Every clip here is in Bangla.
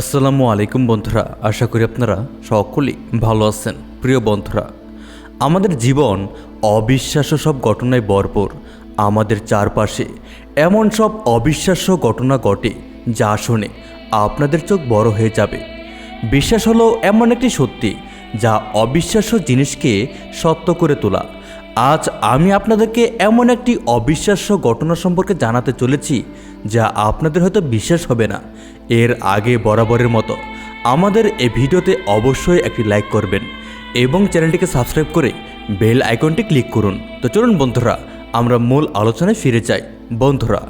আসসালামু আলাইকুম বন্ধুরা, আশা করি আপনারা সকলেই ভালো আছেন। প্রিয় বন্ধুরা, আমাদের জীবন অবিশ্বাস্য সব ঘটনায় ভরপুর। আমাদের চারপাশে এমন সব অবিশ্বাস্য ঘটনা ঘটে যা শুনে আপনাদের চোখ বড় হয়ে যাবে। বিশ্বাস হলো এমন একটি সত্যি যা অবিশ্বাস্য জিনিসকে সত্য করে তোলা। আজ আমি আপনাদেরকে এমন একটি অবিশ্বাস্য ঘটনা সম্পর্কে জানাতে চলেছি যা আপনাদের হয়তো বিশ্বাস হবে না। এর আগে বরাবরের মতো আমাদের এই ভিডিওতে অবশ্যই একটি লাইক করবেন এবং চ্যানেলটিকে সাবস্ক্রাইব করে বেল আইকনটি ক্লিক করুন। তো চলুন বন্ধুরা, আমরা মূল আলোচনায় ফিরে যাই। বন্ধুরা,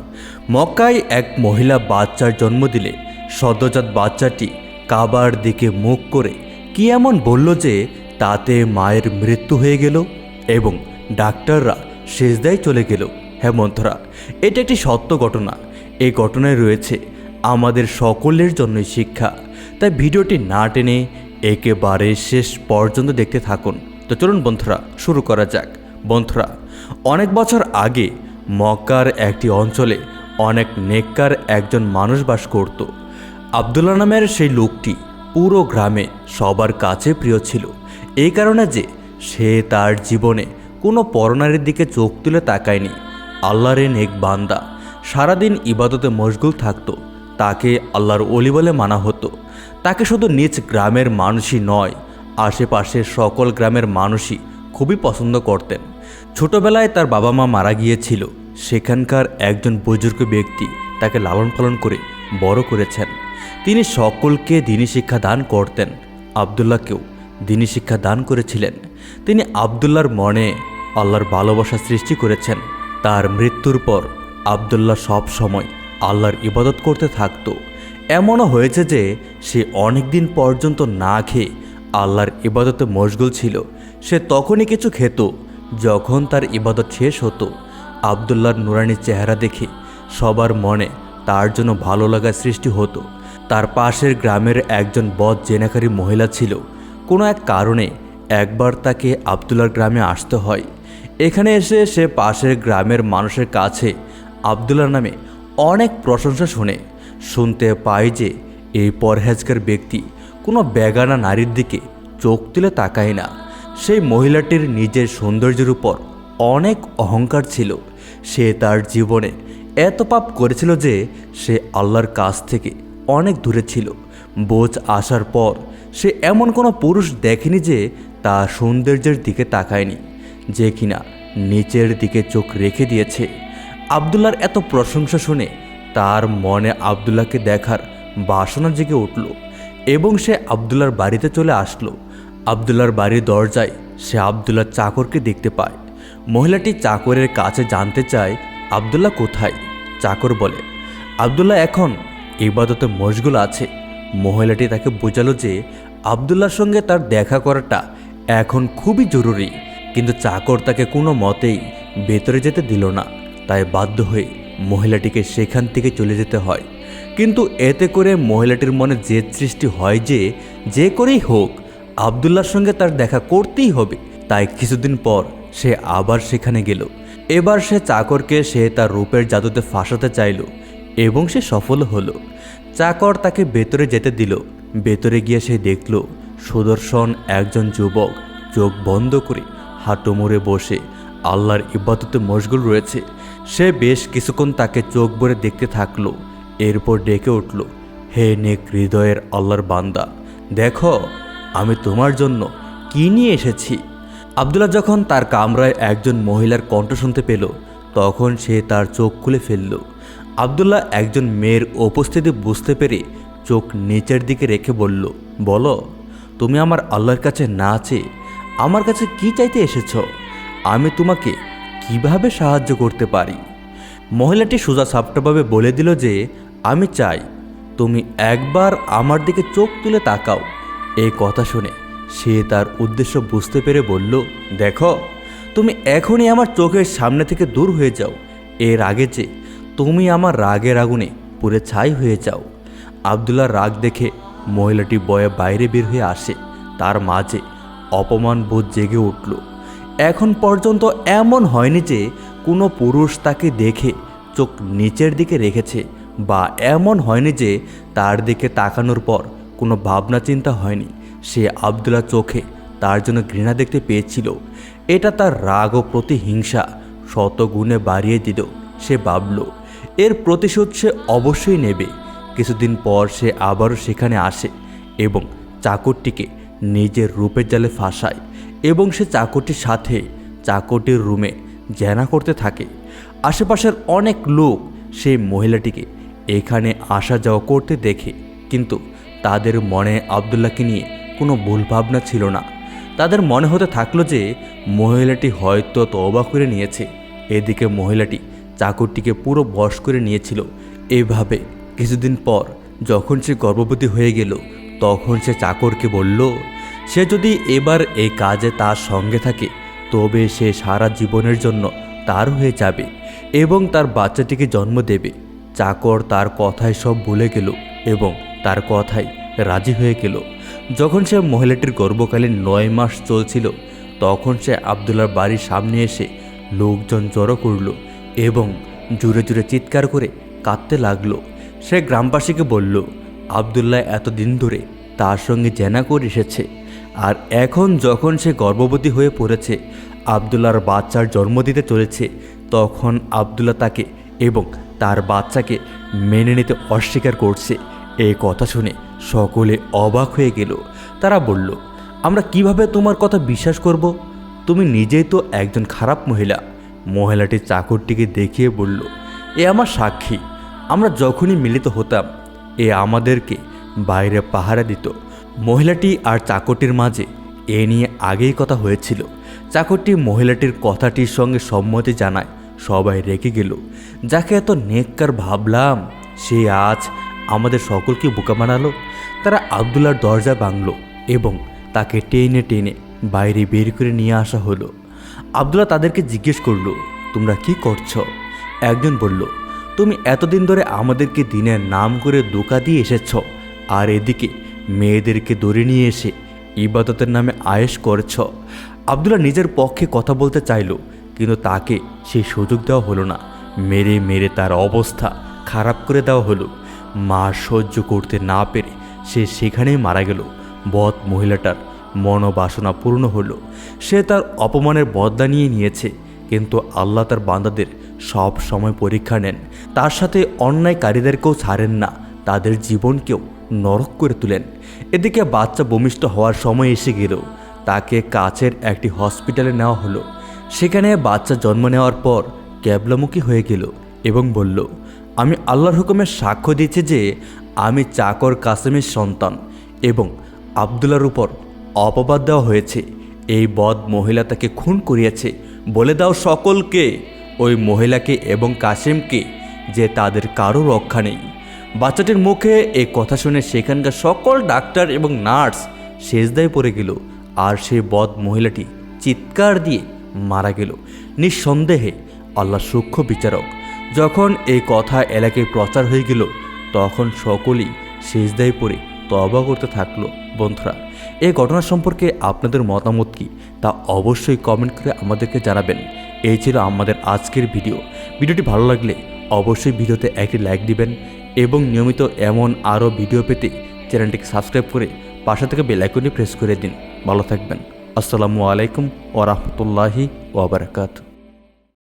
মক্কায় এক মহিলা বাচ্চার জন্ম দিলে সদ্যজাত বাচ্চাটি কাবার দিকে মুখ করে কি এমন বলল যে তাতে মায়ের মৃত্যু হয়ে গেল এবং ডাক্তাররা সেজদায় চলে গেল। হ্যাঁ বন্ধুরা, এটা একটি সত্য ঘটনা। এই ঘটনায় রয়েছে আমাদের সকলের জন্যই শিক্ষা। তাই ভিডিওটি না টেনে একেবারে শেষ পর্যন্ত দেখতে থাকুন। তো চলুন বন্ধুরা, শুরু করা যাক। বন্ধুরা, অনেক বছর আগে মক্কার একটি অঞ্চলে অনেক নেককার একজন মানুষ বাস করত। আবদুল্লা নামের সেই লোকটি পুরো গ্রামে সবার কাছে প্রিয় ছিল। এই কারণে যে সে তার জীবনে কোনো পরনারীর দিকে চোখ তুলে তাকায়নি। আল্লাহর নেক বান্দা সারাদিন ইবাদতে মশগুল থাকত। তাকে আল্লাহর অলি বলে মানা হতো। তাকে শুধু নিজ গ্রামের মানুষই নয়, আশেপাশের সকল গ্রামের মানুষই খুবই পছন্দ করতেন। ছোটবেলায় তার বাবা মা মারা গিয়েছিল। সেখানকার একজন বুজুর্গ ব্যক্তি তাকে লালন পালন করে বড় করেছেন। তিনি সকলকে দিনী শিক্ষা দান করতেন। আবদুল্লাহকেও দিনী শিক্ষা দান করেছিলেন। তিনি আবদুল্লার মনে আল্লাহর ভালোবাসা সৃষ্টি করেছেন। তার মৃত্যুর পর আবদুল্লাহ সব সময় আল্লাহর ইবাদত করতে থাকতো। এমনও হয়েছে যে সে অনেক দিন পর্যন্ত না খেয়ে আল্লাহর ইবাদতে মশগুল ছিল। সে তখনই কিছু খেত, যখন তার ইবাদত শেষ হতো। আবদুল্লাহর নুরানির চেহারা দেখে সবার মনে তার জন্য ভালো লাগার সৃষ্টি হতো। তার পাশের গ্রামের একজন বদ জেনাকারী মহিলা ছিল। কোনো এক কারণে একবার তাকে আবদুল্লার গ্রামে আসতে হয়। এখানে এসে সে পাশের গ্রামের মানুষের কাছে আবদুল্লার নামে অনেক প্রশংসা শুনে শুনতে পায় যে এই পরহেজগার ব্যক্তি কোনো বেগানা নারীর দিকে চোখ তুলে তাকায় না। সেই মহিলাটির নিজের সৌন্দর্যের উপর অনেক অহংকার ছিল। সে তার জীবনে এত পাপ করেছিল যে সে আল্লাহর কাছ থেকে অনেক দূরে ছিল। বোঝ আসার পর সে এমন কোনো পুরুষ দেখেনি যে তার সৌন্দর্যের দিকে তাকায়নি, যে কিনা নিচের দিকে চোখ রেখে দিয়েছে। আবদুল্লার এত প্রশংসা শুনে তার মনে আবদুল্লাহকে দেখার বাসনা জেগে উঠল এবং সে আবদুল্লার বাড়িতে চলে আসলো। আবদুল্লার বাড়ির দরজায় সে আবদুল্লার চাকরকে দেখতে পায়। মহিলাটি চাকরের কাছে জানতে চায়, আবদুল্লাহ কোথায়? চাকর বলে, আবদুল্লাহ এখন ইবাদতে মশগুল আছে। মহিলাটি তাকে বোঝালো যে আবদুল্লার সঙ্গে তার দেখা করাটা এখন খুবই জরুরি, কিন্তু চাকর তাকে কোনো মতেই ভেতরে যেতে দিল না। তাই বাধ্য হয়ে মহিলাটিকে সেখান থেকে চলে যেতে হয়। কিন্তু এতে করে মহিলাটির মনে জেদ সৃষ্টি হয় যে যে করেই হোক আবদুল্লার সঙ্গে তার দেখা করতেই হবে। তাই কিছুদিন পর সে আবার সেখানে গেল। এবার সে চাকরকে সে তার রূপের জাদুতে ফাঁসাতে চাইল এবং সে সফল হলো। চাকর তাকে ভেতরে যেতে দিল। ভেতরে গিয়ে সে দেখল, সুদর্শন একজন যুবক চোখ বন্ধ করে হাঁটু মুড়ে বসে আল্লাহর ইবাদতে মশগুল রয়েছে। সে বেশ কিছুক্ষণ তাকে চোখ ভরে দেখতে থাকল, এরপর ডেকে উঠল, হে নেক হৃদয়ের আল্লাহর বান্দা, দেখো, আমি তোমার জন্য কি নিয়ে এসেছি? আবদুল্লাহ যখন তার কামরায় একজন মহিলার কণ্ঠ শুনতে পেল, তখন সে তার চোখ খুলে ফেলল। আবদুল্লাহ একজন মেয়ের উপস্থিতি বুঝতে পেরে চোখ নিচের দিকে রেখে বলল, বলো, তুমি আমার আল্লাহর কাছে না চেয়ে আমার কাছে কি চাইতে এসেছ? আমি তোমাকে কীভাবে সাহায্য করতে পারি? মহিলাটি সোজা সাপটাভাবে বলে দিল যে, আমি চাই তুমি একবার আমার দিকে চোখ তুলে তাকাও। এই কথা শুনে সে তার উদ্দেশ্য বুঝতে পেরে বলল, দেখো, তুমি এখনই আমার চোখের সামনে থেকে দূর হয়ে যাও। এর আগে যে তুমি আমার রাগের আগুনে পুরে ছাই হয়ে যাও। আবদুল্লার রাগ দেখে মহিলাটি বয়ে বাইরে বের হয়ে আসে। তার মাঝে অপমান বোধ জেগে উঠল। এখন পর্যন্ত এমন হয়নি যে কোনো পুরুষ তাকে দেখে চোখ নিচের দিকে রেখেছে বা এমন হয়নি যে তার দিকে তাকানোর পর কোনো ভাবনা চিন্তা হয়নি। সে আবদুল্লা চোখে তার জন্য ঘৃণা দেখতে পেয়েছিল। এটা তার রাগ ও প্রতিহিংসা শত গুণে বাড়িয়ে দিল, সে ভাবল। এর প্রতিশোধ সে অবশ্যই নেবে। কিছুদিন পর সে আবারও সেখানে আসে এবং চাকরটিকে নিজের রূপের জালে ফাঁসায় এবং সে চাকরটির সাথে চাকরটির রুমে জেনা করতে থাকে। আশেপাশের অনেক লোক সেই মহিলাটিকে এখানে আসা যাওয়া করতে দেখে, কিন্তু তাদের মনে আবদুল্লাহকে নিয়ে কোনো ভুল ভাবনা ছিল না। তাদের মনে হতে থাকল যে মহিলাটি হয়তো তওবা করে নিয়েছে। এদিকে মহিলাটি চাকরটিকে পুরো বশ করে নিয়েছিল। এভাবে কিছুদিন পর যখন সে গর্ভবতী হয়ে গেল তখন সে চাকরকে বলল, সে যদি এবার এই কাজে তার সঙ্গে থাকে, তবে সে সারা জীবনের জন্য তার হয়ে যাবে এবং তার বাচ্চাটিকে জন্ম দেবে। চাকর তার কথায় সব ভুলে গেল এবং তার কথায় রাজি হয়ে গেল। যখন সে মহিলাটির গর্ভকালীন নয় মাস চলছিল, তখন সে আবদুল্লার বাড়ির সামনে এসে লোকজন জড়ো করল এবং জুড়ে জুড়ে চিৎকার করে কাঁদতে লাগল। সে গ্রামবাসীকে বলল, আবদুল্লাহ, এতদিন ধরে তার সঙ্গে জেনা করে এসেছে। আর এখন যখন সে গর্ভবতী হয়ে পড়েছে আবদুল্লার বাচ্চার জন্ম দিতে চলেছে, তখন আবদুল্লাহ তাকে এবং তার বাচ্চাকে মেনে নিতে অস্বীকার করছে। এই কথা শুনে সকলে অবাক হয়ে গেল। তারা বলল, আমরা কীভাবে তোমার কথা বিশ্বাস করব? তুমি নিজেই তো একজন খারাপ মহিলা। মহিলাটি চাকরটিকে দেখিয়ে বলল, এ আমার সাক্ষী। আমরা যখনই মিলিত হতাম, এ আমাদেরকে বাইরে পাহারা দিত। মহিলাটি আর চাকরটির মাঝে এ নিয়ে আগেই কথা হয়েছিল। চাকরটি মহিলাটির কথাটির সঙ্গে সম্মতি জানায় সবাই রেগে গেল। যাকে এত নেককার ভাবলাম, সে আজ আমাদের সকলকে বোকা বানালো। তারা আবদুল্লার দরজা ভাঙল এবং তাকে টেনে টেনে বাইরে বের করে নিয়ে আসা হলো। আবদুল্লাহ তাদেরকে জিজ্ঞেস করল, তোমরা কি করছ? একজন বলল, তুমি এতদিন ধরে আমাদেরকে দিনের নাম করে দোকা দিয়ে এসেছ। আর এদিকে মেয়েদেরকে দৌড়ে নিয়ে এসে ইবাদতের নামে আয়েশ করছ। আবদুল্লাহ নিজের পক্ষে কথা বলতে চাইল, কিন্তু তাকে সেই সুযোগ দেওয়া হলো না। মেরে মেরে তার অবস্থা খারাপ করে দেওয়া হলো। মা সহ্য করতে না পেরে সে সেখানেই মারা গেল। বধ মহিলাটার মনোবাসনা পূর্ণ হলো। সে তার অপমানের বদলা নিয়ে নিয়েছে, কিন্তু আল্লাহ তার বান্দাদের সব সময় পরীক্ষা নেন। তার সাথে অন্যায়কারীদেরকেও ছাড়েন না। তাদের জীবনকেও নরক করে তুলেন। এদিকে বাচ্চা ভূমিষ্ঠ হওয়ার সময় এসে গেল। তাকে কাছের একটি হসপিটালে নেওয়া হলো। সেখানে বাচ্চা জন্ম নেওয়ার পর ক্যাবলামুখী হয়ে গেল এবং বলল, আমি আল্লাহর হুকুমের সাক্ষ্য দিচ্ছি যে আমি চাকর কাসেমের সন্তান এবং আবদুল্লার উপর অপবাদ দেওয়া হয়েছে। এই বদ মহিলা তাকে খুন করিয়াছে। বলে দাও সকলকে, ওই মহিলাকে এবং কাসেমকে, যে তাদের কারও রক্ষা নেই। বাচ্চাটির মুখে এই কথা শুনে সেখানকার সকল ডাক্তার এবং নার্স সেজদায় পড়ে গেল। আর সেই বদ মহিলাটি চিৎকার দিয়ে মারা গেল। নিঃসন্দেহে আল্লাহ সূক্ষ্ম বিচারক। যখন এই কথা এলাকায় প্রচার হয়ে গেল, তখন সকলেই সেজদায় পড়ে তবা করতে থাকল। বন্ধুরা এই ঘটনা সম্পর্কে আপনাদের মতামত কি? তা অবশ্যই কমেন্ট করে আমাদেরকে জানাবেন। এই ছিল আমাদের আজকের ভিডিও ভিডিওটি ভালো লাগলে অবশ্যই ভিডিওতে একটি লাইক দিবেন এবং নিয়মিত এমন আরও ভিডিও পেতে চ্যানেলটিকে সাবস্ক্রাইব করে পাশে থেকে বেলাইকনটি প্রেস করে দিন। ভালো থাকবেন। আসসালামু আলাইকুম ওরহমতুল্লাহি ওবরাকাতু